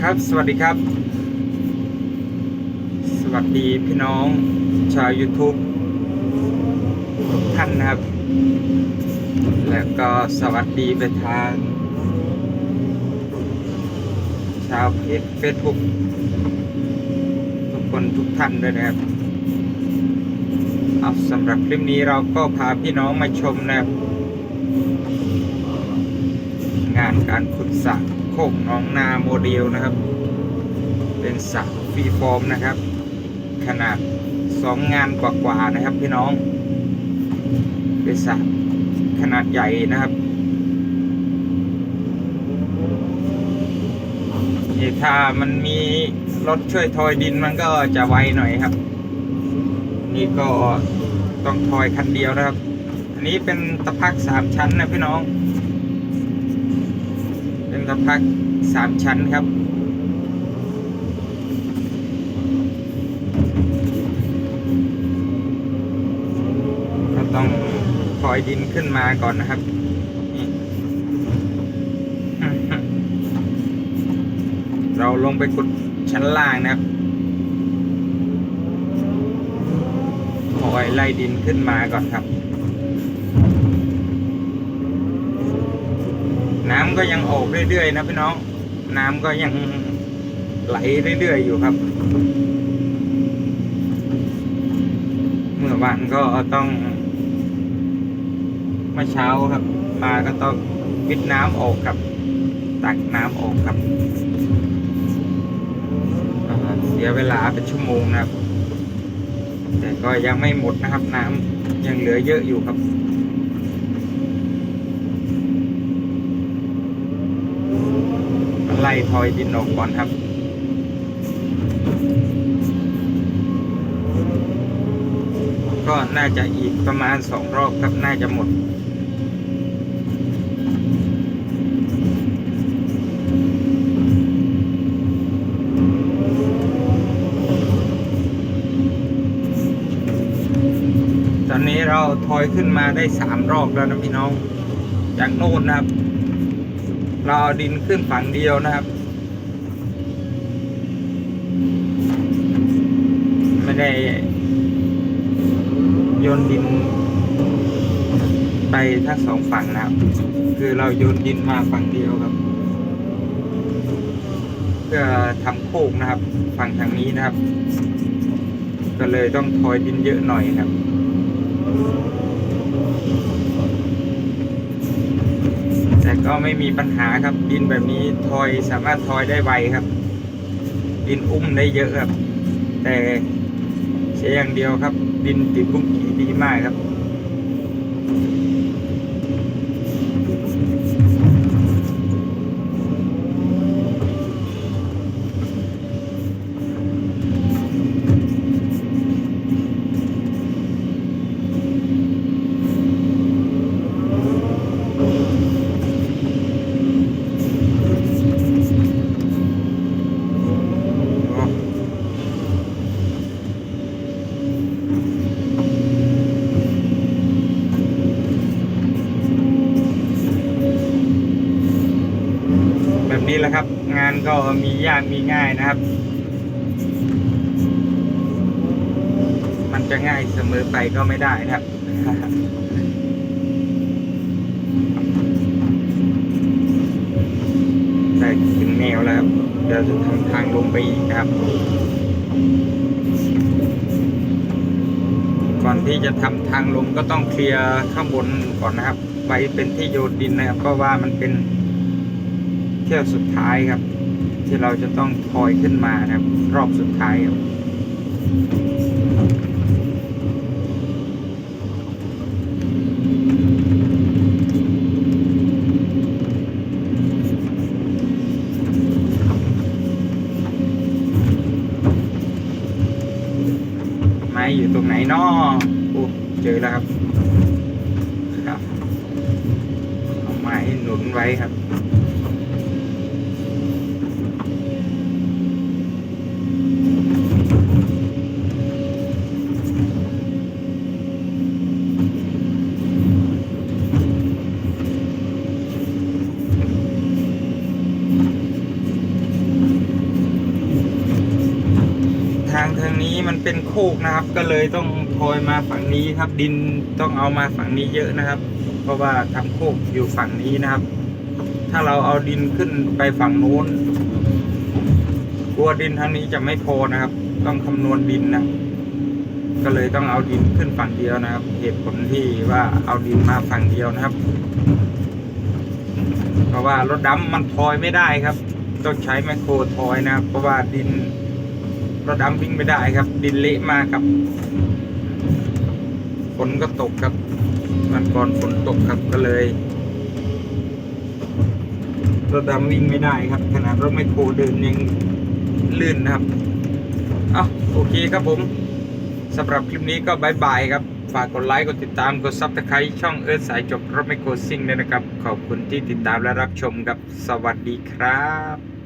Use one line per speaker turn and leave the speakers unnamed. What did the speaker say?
ครับ สวัสดีครับ สวัสดีพี่น้องชาว YouTube ทุกท่านนะครับ แล้วก็สวัสดีไปทาง ชาวเพจเฟซบุ๊กทุกคนทุกท่านด้วยนะครับเอาสำหรับคลิปนี้เราก็พาพี่น้องมาชมนะครับ งานการขุดสระ โคกหน้องนาโมเดลนะครับ เป็นสระฟรีฟอร์มนะครับ ขนาดสองงานกว่าๆนะครับพี่น้อง เป็นสระขนาดใหญ่นะครับนี่ถ้ามันมีรถช่วยทอยดินมันก็จะไวหน่อยครับ นี่ก็ต้องทอยคันเดียวนะครับ อันนี้เป็นตะพักสามชั้นนะพี่น้อง เป็นตะพักสามชั้นครับ ก็ต้องคอยดินขึ้นมาก่อนนะครับเราลงไปขุดชั้นล่างนะครับคอยไล่ดินขึ้นมาก่อนครับ น้ำก็ยังออกเรื่อยๆนะพี่น้อง น้ำก็ยังไหลเรื่อยๆอยู่ครับ เมื่อวานก็ต้องเมื่อเช้าครับมาก็ต้องวิดน้ำออกครับ ตักน้ำออกครับอ่าเสียเวลาเป็นชั่วโมงนะครับ แต่ก็ยังไม่หมดนะครับ น้ำยังเหลือเยอะอยู่ครับ ล่ทอยดินออกก่อนครับก็น่าจะอีกประมาณสองรอบครับน่าจะหมด ตอนนี้เราทอยขึ้นมาได้สามรอบแล้วนะพี่น้อง จากโน่นนะครับ เราเอาดินขึ้นฝั่งเดียวนะครับ ไม่ได้โยนดิน ไปทั้งสองฝั่งนะครับ คือเราโยนดินมาฝั่งเดียวครับ เพื่อทำโคกนะครับ ฝั่งทางนี้นะครับ ก็เลยต้องทอยดินเยอะหน่อยครับ แต่ก็ไม่มีปัญหาครับ ดินแบบนี้ทอยสามารถทอยได้ไวครับ ดินอุ้มได้เยอะครับ แต่เสียอย่างเดียวครับ ดินติดบุ้งกีดีมากครับ นะครับ งานก็มียากมีง่ายนะครับ มันจะง่ายเสมอไปก็ไม่ได้นะครับได้ถึงแนวแล้วครับเดี๋ยวจะทำทางลงไปอีกครับ ก่อนที่จะทำทางลงก็ต้องเคลียร์ข้างบนก่อนนะครับ ไว้เป็นที่โยนดินนะครับเพราะว่ามันเป็น ที่ยวสุดท้ายครับ ที่เราจะต้องทอยขึ้นมานะครับ รอบสุดท้ายครับไม้อยู่ตรงไหนนอโอ้เจอแล้วครับ ครับ เอาไม้หนุนไว้ครับ อ นี้มันเป็นโคกนะครับ ก็เลยต้องทอยมาฝั่งนี้ครับ ดินต้องเอามาฝั่งนี้เยอะนะครับ เพราะว่าทำโคกอยู่ฝั่งนี้นะครับ ถ้าเราเอาดินขึ้นไปฝั่งโน้นกลัวดินทางนี้จะไม่พอนะครับ ต้องคำนวณดินนะก็เลยต้องเอาดินขึ้นฝั่งเดียวนะครับ เหตุผลที่ว่าเอาดินมาฝั่งเดียวนะครับ เพราะว่ารถดำมันทอยไม่ได้ครับ ต้องใช้แมคโครทอยนะครับ เพราะว่าดิน รถดำวิ่งไม่ได้ครับ ดินเละมากครับฝนก็ตกครับมันก่อนฝนตกครับก็เลยรถดำวิ่งไม่ได้ครับขนาดรถไมโครเดินยังลื่นนะครับเอ้าโอเคครับผมสำหรับคลิปนี้ก็บายบายครับ ฝากกดไลค์กดติดตามกดซับสไครต์ช่องเอิร์ธสายจบรถไมโครซิ่งด้วยนะครับ ขอบคุณที่ติดตามและรับชมครับ สวัสดีครับ